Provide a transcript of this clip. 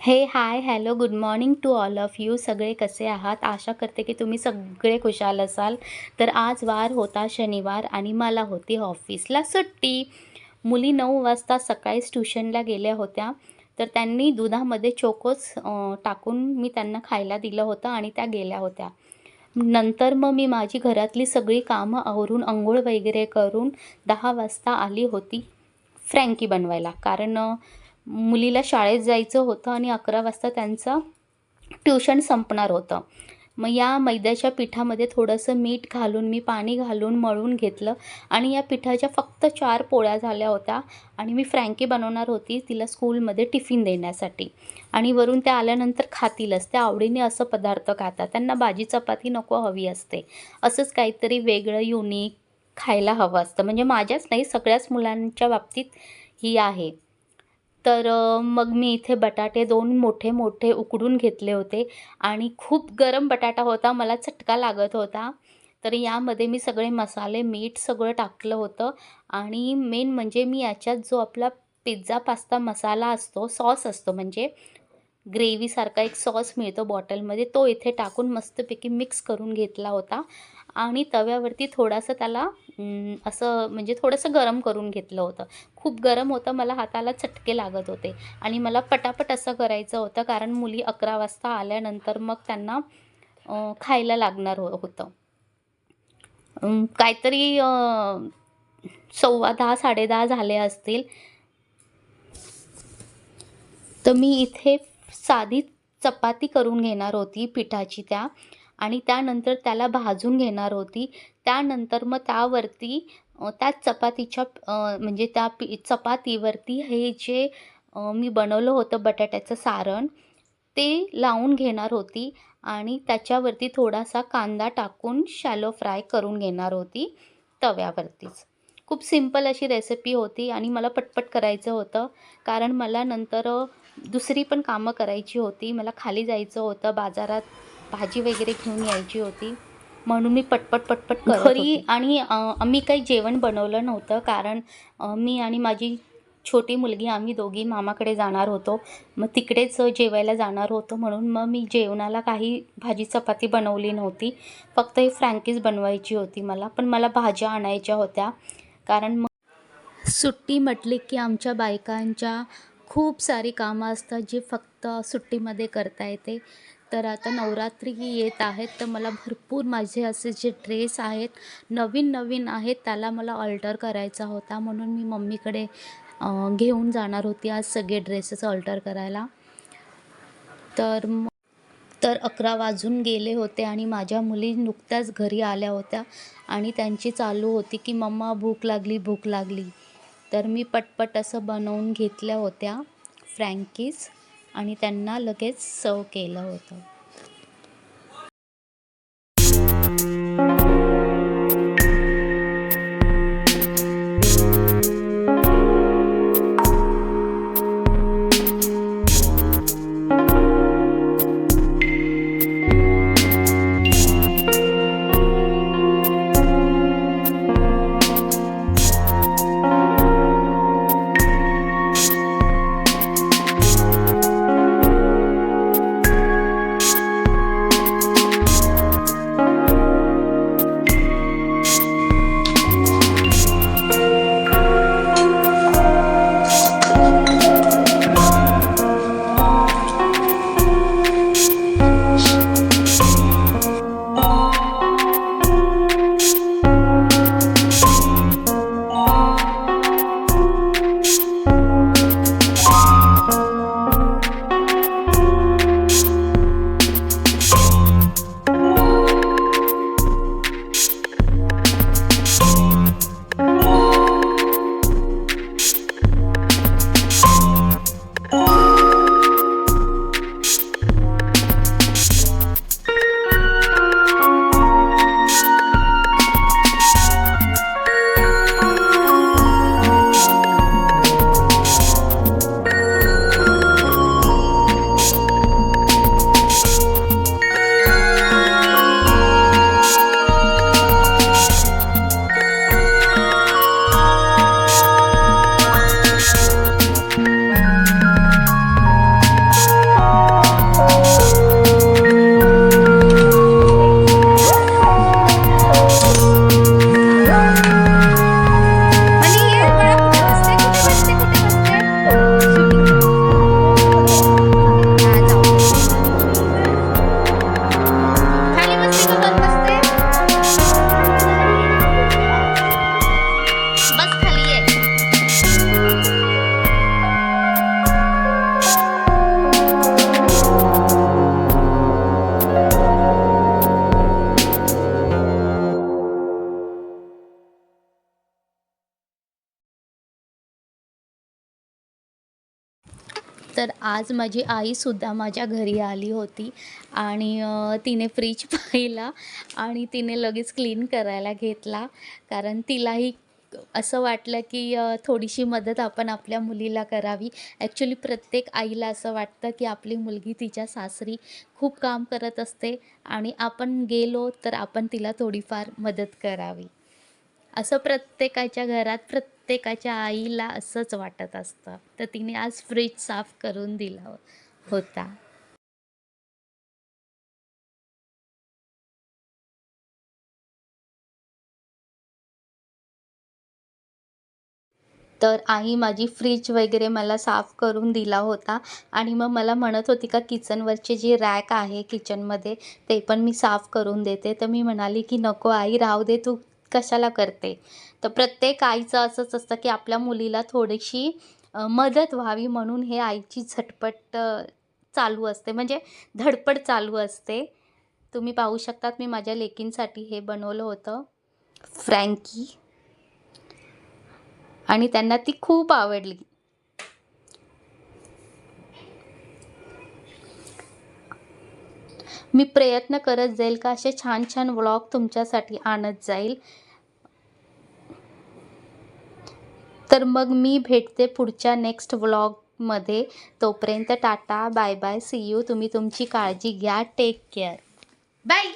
Hey hi hello good morning to all of you. सगळे कसे आहात? आशा करते की तुम्ही सगळे खुशाल असाल. तर आज वार होता शनिवार आणि मला होती ऑफिसला सुट्टी. मुली नऊ वाजता सकाळीच ट्युशनला गेल्या होत्या. तर त्यांनी दुधामध्ये चोकोस टाकून मी त्यांना खायला दिलं होतं आणि त्या गेल्या होत्या. नंतर मग मी माझी घरातली सगळी कामं आवरून अंघोळ वगैरे करून दहा वाजता आली होती फ्रँकी बनवायला. कारण मुलीला शाळेत जायचं होतं आणि अकरा वाजता त्यांचं ट्युशन संपणार होतं. मग या मैद्याच्या पिठामध्ये थोडंसं मीठ घालून मी पाणी घालून मळून घेतलं आणि या पिठाच्या फक्त चार पोळ्या झाल्या होत्या आणि मी फ्रँकी बनवणार होती तिला स्कूलमध्ये टिफिन देण्यासाठी. आणि वरून त्या आल्यानंतर खातीलच त्या आवडीने असं पदार्थ खातात. त्यांना भाजी चपाती नको हवी असते. असंच काहीतरी वेगळं युनिक खायला हवं असतं. म्हणजे माझ्याच नाही सगळ्याच मुलांच्या बाबतीत ही आहे. तर मग मी इथे बटाटे दोन मोठे मोठे उकडून घेतले होते आणि खूप गरम बटाटा होता मला चटका लागत होता. तर यामध्ये मी सगळे मसाले मीठ सगळं टाकलं होतं आणि मेन म्हणजे मी याच्यात जो आपला पिझ्झा पास्ता मसाला असतो सॉस असतो म्हणजे ग्रेव्हीसारखा एक सॉस मिळतो बॉटलमध्ये तो इथे टाकून मस्तपैकी मिक्स करून घेतला होता. आणि तव्यावरती थोडासा त्याला असं म्हणजे थोडंसं गरम करून घेतलं होतं. खूप गरम होतं मला हाताला चटके लागत होते. आणि मला पटापट असं करायचं होतं कारण मुली अकरा वाजता आल्यानंतर मग त्यांना खायला लागणार हो होतं. काहीतरी सव्वा दहा साडेदहा झाले असतील. तर मी इथे साधी चपाती करून घेणार होती पिठाची त्या. आणि त्यानंतर त्याला भाजून घेणार होती. त्यानंतर मग त्यावरती त्याच त्या चपातीच्या म्हणजे त्या पी चपातीवरती हे जे मी बनवलं होतं बटाट्याचं सारण ते लावून घेणार होती आणि त्याच्यावरती थोडासा कांदा टाकून शॅलो फ्राय करून घेणार होती तव्यावरतीच. खूप सिंपल अशी रेसिपी होती आणि मला पटपट करायचं होतं. कारण मला नंतर दुसरी पण कामं करायची होती. मला खाली जायचं होतं बाजारात. भाजी वगैरे घेऊन यायची होती. म्हणून मी पटपट पटपट करत घरी आणि आम्ही काही जेवण बनवलं नव्हतं. कारण मी आणि माझी छोटी मुलगी आम्ही दोघी मामाकडे जाणार होतो. मग तिकडेच जेवायला जाणार होतो. म्हणून मग मी जेवणाला काही भाजी चपाती बनवली नव्हती. फक्त हे फ्रँकीज बनवायची होती मला. पण मला भाज्या आणायच्या होत्या. कारण मग सुट्टी म्हटली की आमच्या बायकांच्या खूप सारी कामं असतात जी फक्त सुट्टीमध्ये करता येते. तर आता नवरात्री येत आहेत तर मला भरपूर माझे असे जे ड्रेस आहेत नवीन नवीन आहेत त्याला मला अल्टर करायचा होता. म्हणून मी मम्मीकडे घेऊन जाणार होती आज सगळे ड्रेसेस अल्टर करायला. तर तर अकरा वाजून गेले होते आणि माझ्या मुली नुकत्याच घरी आल्या होत्या आणि त्यांची चालू होती की मम्मा भूक लागली भूक लागली. तर मी पटपट असं बनवून घेतल्या होत्या फ्रँकीज आणि त्यांना लगेच सर्व केलं होतं. तर आज माझी आईसुद्धा माझ्या घरी आली होती आणि तिने फ्रीज पाहिला आणि तिने लगेच क्लीन करायला घेतला. कारण तिलाही असं वाटलं की थोडीशी मदत आपण आपल्या मुलीला करावी. ॲक्च्युली प्रत्येक आईला असं वाटतं की आपली मुलगी तिच्या सासरी खूप काम करत असते आणि आपण गेलो तर आपण तिला थोडीफार मदत करावी. असं प्रत्येकाच्या घरात प्रत्येकाच्या आईला असंच वाटत असतं. तर तिने आज फ्रीज साफ करून दिला हो, होता. तर आई माझी फ्रीज वगैरे मला साफ करून दिला होता. आणि मग मला म्हणत होती का किचनवरचे जे रॅक आहे किचनमध्ये ते पण मी साफ करून देते. तर मी म्हणाली की नको आई राहू दे तू. कशाला करते? तर प्रत्येक आईचं असंच असतं की आपल्या मुलीला थोडीशी मदत व्हावी म्हणून हे आईची झटपट चालू असते. म्हणजे धडपड चालू असते. तुम्ही पाहू शकतात मी माझ्या लेकींसाठी हे बनवलं होतं. फ्रँकी. आणि त्यांना ती खूप आवडली. मी प्रयत्न करत जाईल का असे छान छान व्लॉग तुमच्यासाठी आणत जाईल. तर मग मी भेटते पुढच्या नेक्स्ट व्लॉगमध्ये तोपर्यंत tata bye bye see you तुम्ही तुमची काळजी घ्या. Take care bye